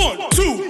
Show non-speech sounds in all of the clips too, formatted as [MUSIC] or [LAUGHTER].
One, two,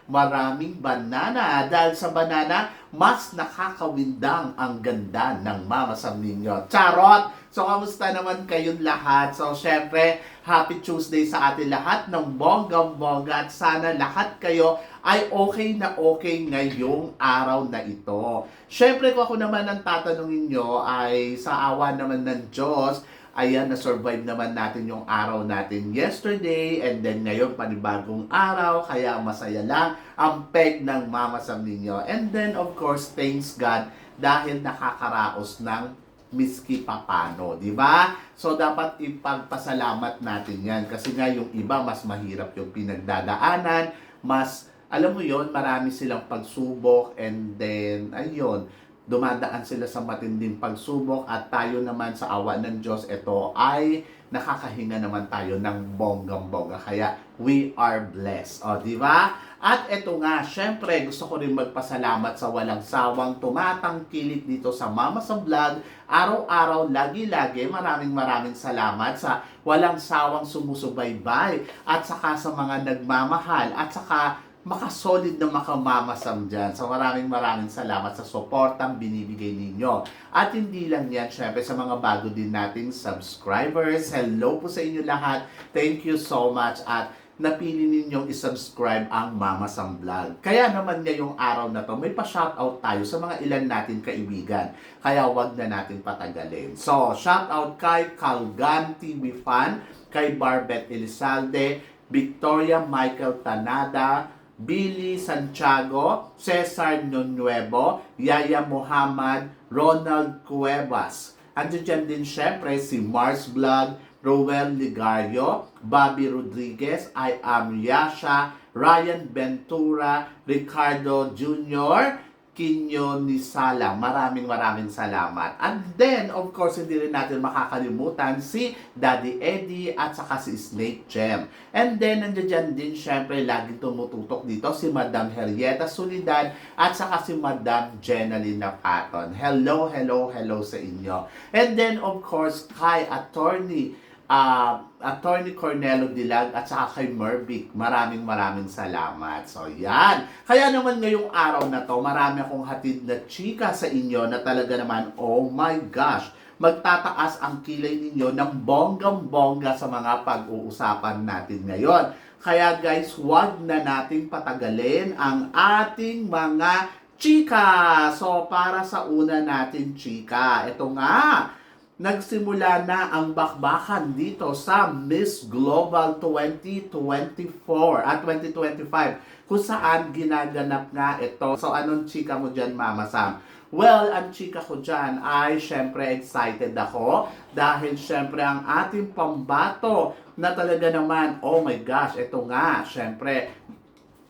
maraming banana. Dahil sa banana, mas nakakawindang ang ganda ng mamasam ninyo. Charot! So, kamusta naman kayong lahat? So, syempre, Happy Tuesday sa atin lahat ng bonggang-bongga at sana lahat kayo ay okay na okay ngayong araw na ito. Syempre, kung ako naman ang tatanungin nyo ay sa awa naman ng Diyos, ayan, na-survive naman natin yung araw natin yesterday and then ngayon panibagong araw, kaya masaya lang ang peg ng Mama Sam ninyo. And then, of course, thanks God dahil nakakaraos ng miski papano, di ba? So, dapat ipagpasalamat natin yan kasi nga yung iba mas mahirap yung pinagdadaanan, mas alam mo yon marami silang pagsubok and then, ayun, dumadaan sila sa matinding pagsubok at tayo naman sa awa ng Diyos, ito ay nakakahinga naman tayo ng bonggang-bongga. Kaya we are blessed. O, di ba? At ito nga, syempre, gusto ko rin magpasalamat sa walang sawang tumatangkilik dito sa Mama sa Vlog. Araw-araw, lagi-lagi, maraming maraming salamat sa walang sawang sumusubaybay at saka sa mga nagmamahal at saka makasolid na makamamasam dyan. So maraming maraming salamat sa suportang binibigay ninyo. At hindi lang yan, syempre sa mga bago din nating subscribers. Hello po sa inyo lahat. Thank you so much at napili ninyong isubscribe ang Mama Sam Vlog. Kaya naman ngayong araw na to, may pa-shoutout tayo sa mga ilan natin kaibigan. Kaya wag na natin patagalin. So, shoutout kay Calgan TV Fan, kay Barbet Elizalde, Victoria Michael Tanada, Billy Santiago, Cesar Nuevo, Yaya Muhammad, Ronald Cuevas. Andiyan dyan din syempre si Mars Vlog, Roel Ligario, Bobby Rodriguez, I am Yasha, Ryan Ventura, Ricardo Jr., Kinyo Nisala. Maraming maraming salamat. And then, of course, hindi rin natin makakalimutan si Daddy Eddie at saka si Snake Gem. And then, nandiyan din, syempre, laging tumututok dito si Madam Henrietta Solidad at saka si Madam Jenalina Patton. Hello, hello, hello sa inyo. And then, of course, kay Attorney uh, Attorney Cornelo Dilag at saka kay Mervic. Maraming maraming salamat. So, yan. Kaya naman ngayong araw na to, marami akong hatid na chika sa inyo na talaga naman, oh my gosh, magtataas ang kilay ninyo ng bonggang-bongga sa mga pag-uusapan natin ngayon. Kaya guys, wag na nating patagalin ang ating mga chika. So, para sa una natin chika, ito nga, nagsimula na ang bakbakan dito sa Miss Global 2024 at 2025 kung saan ginaganap nga ito. So anong chika mo dyan, Mama Sam? Well, ang chika ko dyan ay syempre excited ako dahil syempre ang ating pambato na talaga naman, oh my gosh, ito nga, syempre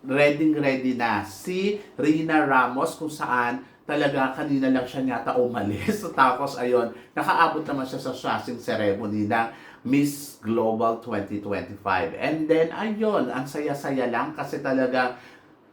ready ready na si Rina Ramos kung saan talaga kanina lang siya yata umalis. [LAUGHS] Tapos ayun, nakaabot naman siya sa shashing ceremony ng Miss Global 2025. And then ayun, ang saya-saya lang kasi talaga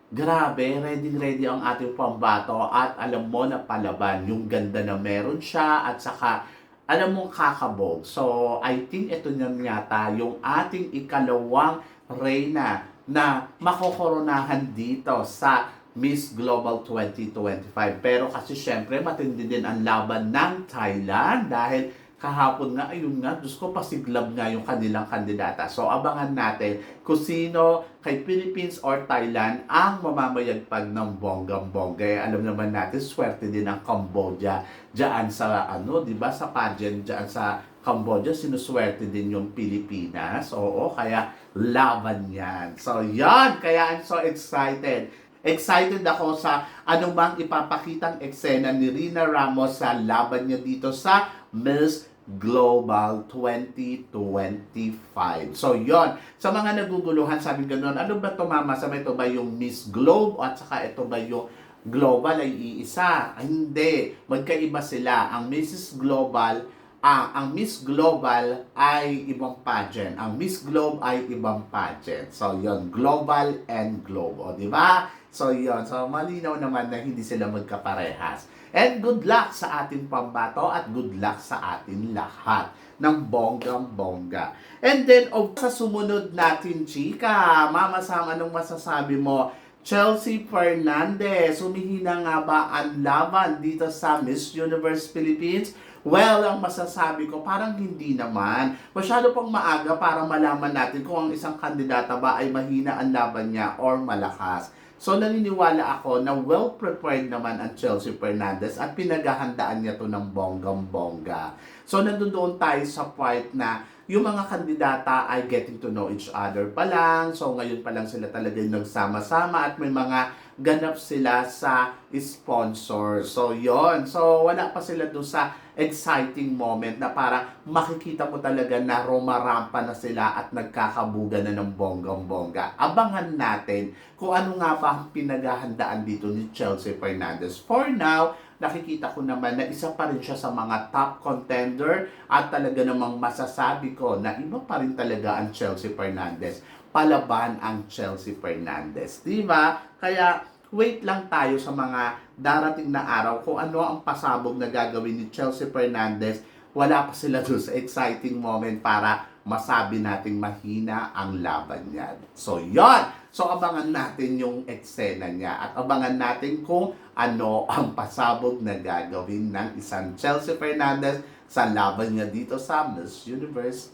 grabe, ready-ready ang ating pambato at alam mo na palaban yung ganda na meron siya at saka alam mong kakabog. So, I think ito na yata yung ating ikalawang reyna na makokoronahan dito sa Miss Global 2025. Pero kasi syempre matindi din ang laban ng Thailand dahil kahapon nga, ayun nga, Diyos ko, pasiglab nga yung kanilang kandidata. So, abangan natin kung sino kay Philippines or Thailand ang mamamayagpag ng bonggang-bongga. Eh, alam naman natin, swerte din ang Cambodia diyan sa, ano, di ba, sa pageant diyan sa Cambodia, sinuswerte din yung Pilipinas. Oo, kaya laban yan. So, yan, kaya I'm so excited. Excited ako sa anumang ipapakitang eksena ni Rina Ramos sa laban niya dito sa Miss Global 2025. So, yon Sa mga naguguluhan, sabi ganun, ano ba ito mama? Sabi ito ba yung Miss Globe at saka ito ba yung Global ay iisa? Ay, hindi. Magkaiba sila. Ang Mrs. Global, ah, ang Miss Global ay ibang pageant. Ang Miss Globe ay ibang pageant. So, yon Global and Globe. O, di ba? So, yon So, malinaw naman na hindi sila magkaparehas. And good luck sa ating pambato at good luck sa atin lahat ng bonggang-bongga. And then, of sa sumunod natin, chika, Mama Sam, anong masasabi mo? Chelsea Fernandez, humihina nga ba ang laban dito sa Miss Universe Philippines? Well, ang masasabi ko, parang hindi naman. Masyado pang maaga para malaman natin kung ang isang kandidata ba ay mahina ang laban niya or malakas. So naniniwala ako na well prepared naman ang Chelsea Fernandez at pinaghahandaan niya to ng bonggang-bongga. So nandoon tayo sa part na yung mga kandidata ay getting to know each other pa lang. So ngayon pa lang sila talaga yung nagsama-sama at may mga ganap sila sa sponsor. So yon So wala pa sila doon sa exciting moment na para makikita mo talaga na rumarampa na sila at nagkakabuga na ng bonggang-bongga. Abangan natin kung ano nga ba ang pinaghahandaan dito ni Chelsea Fernandez. For now, nakikita ko naman na isa pa rin siya sa mga top contender at talaga namang masasabi ko na iba pa rin talaga ang Chelsea Fernandez. Palaban ang Chelsea Fernandez. Di ba? Kaya wait lang tayo sa mga darating na araw kung ano ang pasabog na gagawin ni Chelsea Fernandez. Wala pa sila doon sa exciting moment para masabi nating mahina ang laban niya. So, yon So, abangan natin yung eksena niya at abangan natin kung ano ang pasabog na gagawin ng isang Chelsea Fernandez sa laban niya dito sa Miss Universe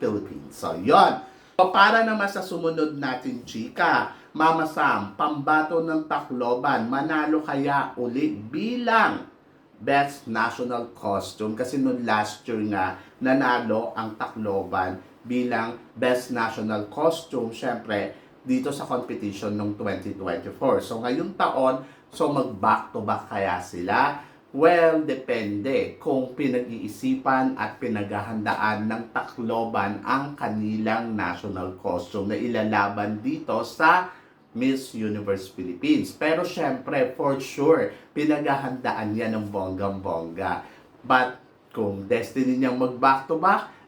Philippines. So, yon So, para naman sa sumunod natin, chika, Mama Sam, pambato ng Tacloban, manalo kaya uli bilang Best National Costume kasi noon last year nga nanalo ang Tacloban bilang Best National Costume syempre dito sa competition ng 2024. So ngayong taon, so mag back to back kaya sila? Well, depende kung pinag-iisipan at pinaghahandaan ng Tacloban ang kanilang national costume na ilalaban dito sa Miss Universe Philippines. Pero syempre, for sure, pinaghahandaan niya ng bonggang-bongga. But kung destiny niyang mag back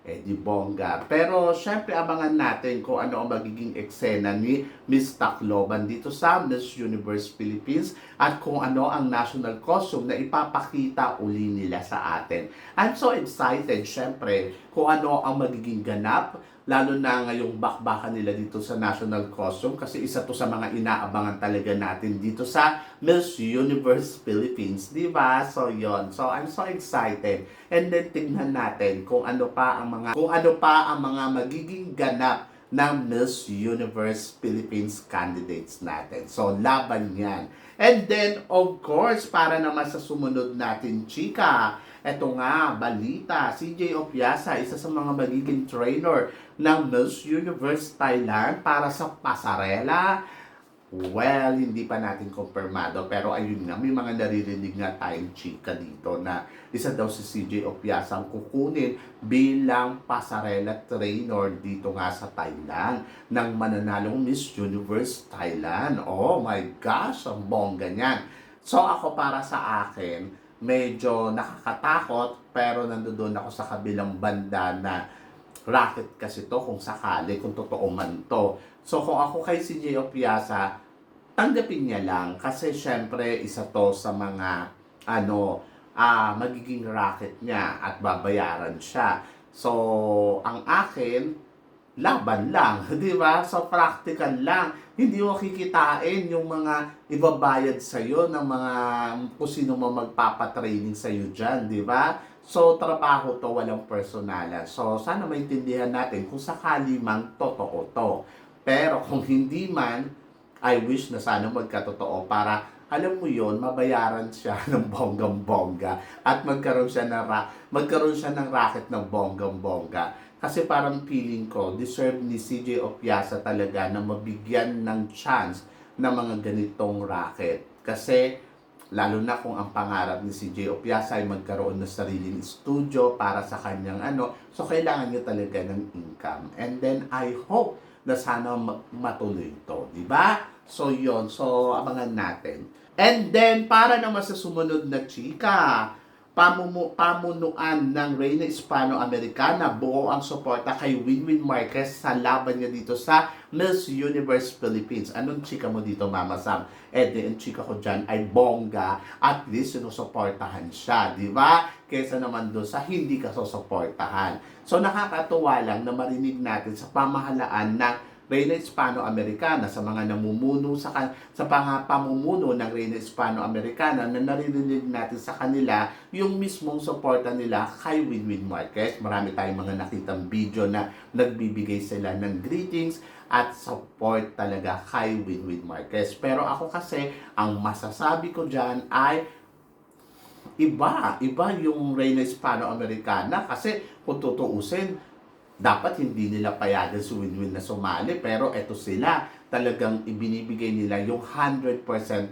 back, eh bongga. Pero syempre abangan natin kung ano ang magiging eksena ni Miss Tacloban dito sa Miss Universe Philippines at kung ano ang national costume na ipapakita uli nila sa atin. I'm so excited syempre kung ano ang magiging ganap lalo na ngayong bakbakan nila dito sa national costume kasi isa to sa mga inaabangan talaga natin dito sa Miss Universe Philippines, di ba? So yon. So I'm so excited. And then tingnan natin kung ano pa ang mga kung ano pa ang mga magiging ganap ng Miss Universe Philippines candidates natin. So laban 'yan. And then of course, para naman sa sumunod natin, chika, eto nga, balita, CJ Opiasa, isa sa mga magiging trainer ng Miss Universe Thailand para sa pasarela. Well, hindi pa natin kumpirmado pero ayun nga, may mga naririnig nga tayong chika dito na isa daw si CJ Opiasa ang kukunin bilang pasarela trainer dito nga sa Thailand ng mananalong Miss Universe Thailand. Oh my gosh, ang bongga niyan. So ako para sa akin, medyo nakakatakot pero nandoon ako sa kabilang banda na racket kasi to kung sakali, kung totoo man to. So kung ako kay si J.O. Piazza, tanggapin niya lang kasi syempre isa to sa mga ano, ah magiging racket niya at babayaran siya. So, ang akin, laban lang, [LAUGHS] di ba? So, practical lang. Hindi mo kikitain yung mga ibabayad sa'yo ng mga kung sino mo magpapatraining sa'yo dyan, di ba? So, trabaho to, walang personalan. So, sana maintindihan natin kung sakali mang totoo to. Pero kung hindi man, I wish na sana magkatotoo para alam mo yon mabayaran siya [LAUGHS] ng bonggang-bongga at magkaroon siya ng ra- magkaroon siya ng racket ng bonggang-bongga. Kasi parang feeling ko, deserve ni CJ Opiasa talaga na mabigyan ng chance ng mga ganitong racket. Kasi Lalo na kung ang pangarap ni si J. Opiasa ay magkaroon ng sariling studio para sa kanyang ano. So, kailangan niya talaga ng income. And then, I hope na sana ma- matuloy ito. Ba? So, yon So, abangan natin. And then, para naman sa sumunod na chika, pamumu pamunuan ng Reyna Hispano-Americana, buo ang suporta kay Winwin Marquez sa laban niya dito sa Miss Universe Philippines. Anong chika mo dito, Mama Sam? Eh, di, ang chika ko dyan ay bongga. At least, sinusuportahan siya, di ba? Kesa naman doon sa hindi ka susuportahan. So, nakakatuwa lang na marinig natin sa pamahalaan ng Reyna Hispano-Americana sa mga namumuno sa sa pamumuno ng Reyna Hispano-Americana na naririnig natin sa kanila yung mismong suporta nila kay Winwin Marquez. Marami tayong mga nakitang video na nagbibigay sila ng greetings at support talaga kay Winwin Marquez. Pero ako kasi, ang masasabi ko dyan ay iba. Iba yung Reyna Hispano-Americana kasi kung tutuusin, dapat hindi nila payagan si Winwin na sumali pero eto sila talagang ibinibigay nila yung 100%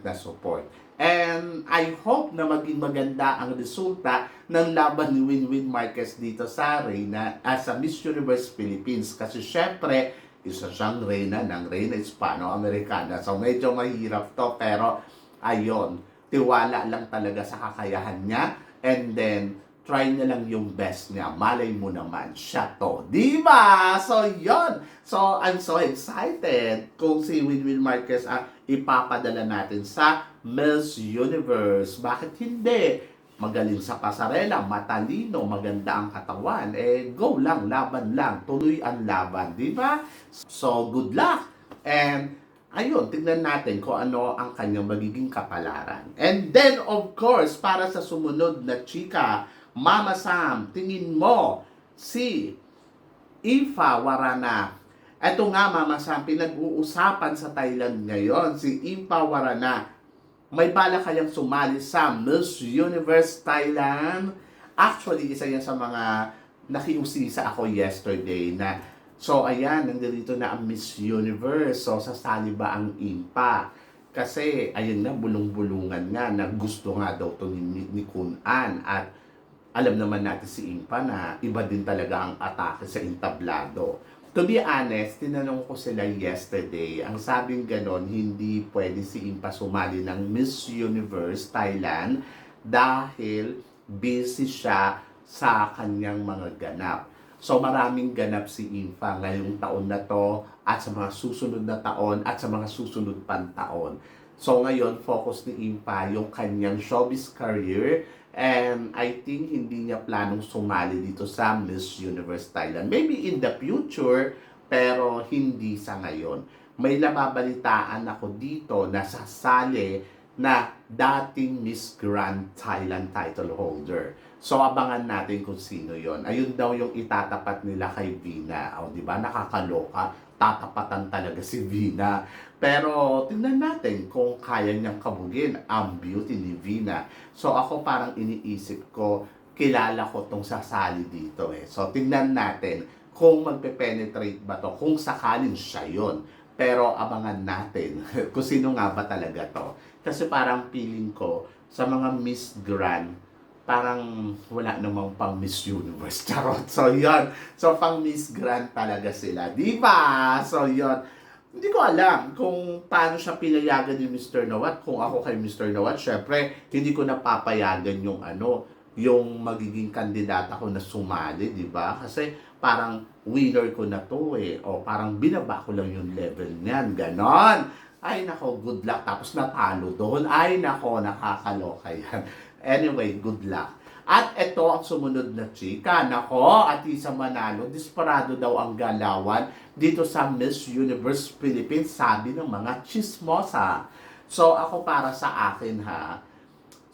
na support. And I hope na maging maganda ang resulta ng laban ni Winwin Marquez dito sa Reyna as sa Miss Universe Philippines kasi syempre isa siyang reyna ng Reyna Hispano-Americana. So medyo mahirap to pero ayon, tiwala lang talaga sa kakayahan niya and then try na lang yung best niya. Malay mo naman, siya to. Di ba? So, yon So, I'm so excited kung si Winwin Marquez ang ipapadala natin sa Miss Universe. Bakit hindi? Magaling sa pasarela, matalino, maganda ang katawan. Eh, go lang, laban lang. Tuloy ang laban. Di ba? So, good luck. And, ayun, tignan natin kung ano ang kanyang magiging kapalaran. And then, of course, para sa sumunod na chika, Mama Sam, tingin mo si Ifa Warana. Ito nga, Mama Sam, pinag-uusapan sa Thailand ngayon, si Ifa Warana. May bala kayang sumali sa Miss Universe Thailand? Actually, isa yan sa mga nakiusisa ako yesterday na So, ayan, nandito na ang Miss Universe. So, sasali ba ang Impa? Kasi, ayun na, bulong-bulungan nga na gusto nga daw to ni, ni Kun An. At alam naman natin si Impa na iba din talaga ang atake sa entablado. To be honest, tinanong ko sila yesterday, ang sabing ganon, hindi pwede si Impa sumali ng Miss Universe Thailand dahil busy siya sa kanyang mga ganap. So maraming ganap si Impa ngayong taon na to at sa mga susunod na taon at sa mga susunod pang taon. So ngayon, focus ni Impa yung kanyang showbiz career and I think hindi niya planong sumali dito sa Miss Universe Thailand. Maybe in the future, pero hindi sa ngayon. May nababalitaan ako dito na sasali na dating Miss Grand Thailand title holder. So abangan natin kung sino yon. Ayun daw yung itatapat nila kay Vina. O di ba nakakaloka, tatapatan talaga si Vina. Pero tingnan natin kung kaya niyang kabugin ang beauty ni Vina. So ako parang iniisip ko, kilala ko tong sasali dito eh. So tingnan natin kung magpe-penetrate ba to, kung sakaling siya yon. Pero abangan natin [LAUGHS] kung sino nga ba talaga to. Kasi parang feeling ko sa mga Miss Grand, parang wala namang pang Miss Universe. [LAUGHS] Charot. So, yon So, pang Miss Grand talaga sila. Di? So, yon Hindi ko alam kung paano siya pinayagan ni Mr. Nawat. Kung ako kay Mr. Nawat, syempre, hindi ko napapayagan yung ano, yung magiging kandidata ko na sumali, di ba? Kasi parang winner ko na to eh. O parang binaba ko lang yung level niyan. Ganon. Ay nako, good luck. Tapos natalo doon. Ay nako, nakakaloka yan. Anyway, good luck. At ito ang sumunod na chika. Nako, at isa manalo. Disparado daw ang galawan dito sa Miss Universe Philippines. Sabi ng mga chismosa. So, ako para sa akin ha.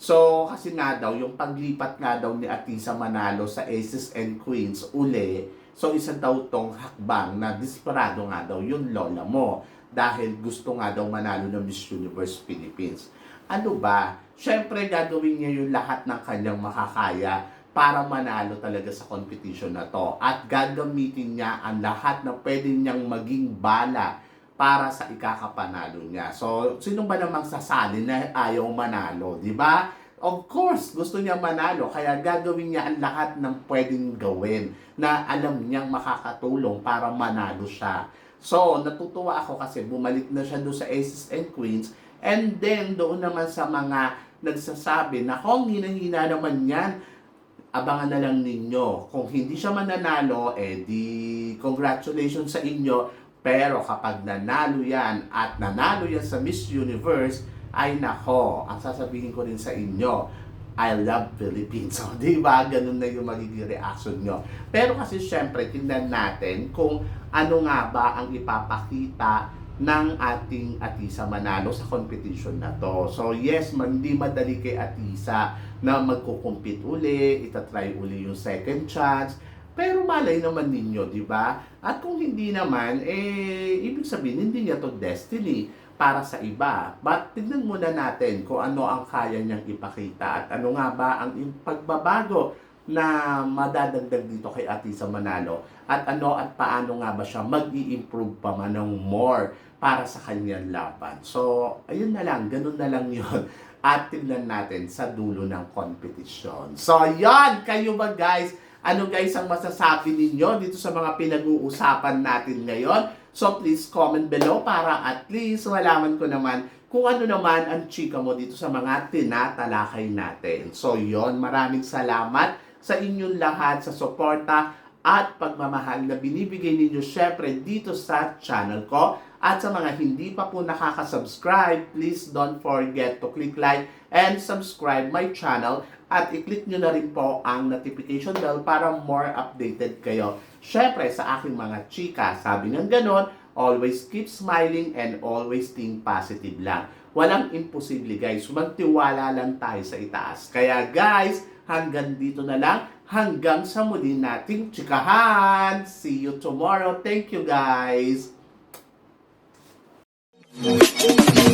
So, kasi nga daw, yung paglipat nga daw ni Atisa Manalo sa Aces and Queens uli, so isa daw tong hakbang na disparado nga daw yung lola mo dahil gusto nga daw manalo ng Miss Universe Philippines. Ano ba? Siyempre, gagawin niya yung lahat ng kanyang makakaya para manalo talaga sa competition na to. At gagamitin niya ang lahat na pwede niyang maging bala para sa ikakapanalo niya. So, sino ba namang sasali na ayaw manalo, di ba? Of course, gusto niya manalo, kaya gagawin niya ang lahat ng pwedeng gawin na alam niyang makakatulong para manalo siya. So, natutuwa ako kasi bumalik na siya doon sa Aces and Queens and then doon naman sa mga nagsasabi na kung hinahina naman yan, abangan na lang ninyo. Kung hindi siya mananalo, eh di congratulations sa inyo. Pero kapag nanalo yan at nanalo yan sa Miss Universe, ay nako, ang sasabihin ko rin sa inyo, I love Philippines. [LAUGHS] So, di ba? Ganun na yung magiging reaction nyo. Pero kasi syempre, tingnan natin kung ano nga ba ang ipapakita ng ating Atisa Manalo sa competition na to. So yes, hindi madali kay Atisa na magkukumpit uli, itatry uli yung second chance. Pero malay naman ninyo, di ba? At kung hindi naman, eh, ibig sabihin, hindi niya to destiny para sa iba. But tignan muna natin kung ano ang kaya niyang ipakita at ano nga ba ang pagbabago na madadagdag dito kay Atisa Manalo at ano at paano nga ba siya mag improve pa man ng more para sa kanyang laban. So, ayun na lang, ganun na lang [LAUGHS] yun. At tignan natin sa dulo ng competition. So, yan! Kayo ba guys? Ano guys ang masasabi ninyo dito sa mga pinag-uusapan natin ngayon? So, please comment below para at least malaman ko naman kung ano naman ang chika mo dito sa mga tinatalakay natin. So, yon Maraming salamat sa inyong lahat sa suporta at pagmamahal na binibigay ninyo syempre dito sa channel ko. At sa mga hindi pa po nakaka-subscribe, please don't forget to click like and subscribe my channel at i-click nyo na rin po ang notification bell para more updated kayo. Syempre sa aking mga chika, sabi ng ganon, always keep smiling and always think positive lang. Walang imposible guys, magtiwala lang tayo sa itaas. Kaya guys, hanggang dito na lang, hanggang sa muli nating chikahan. See you tomorrow. Thank you guys. Thank you.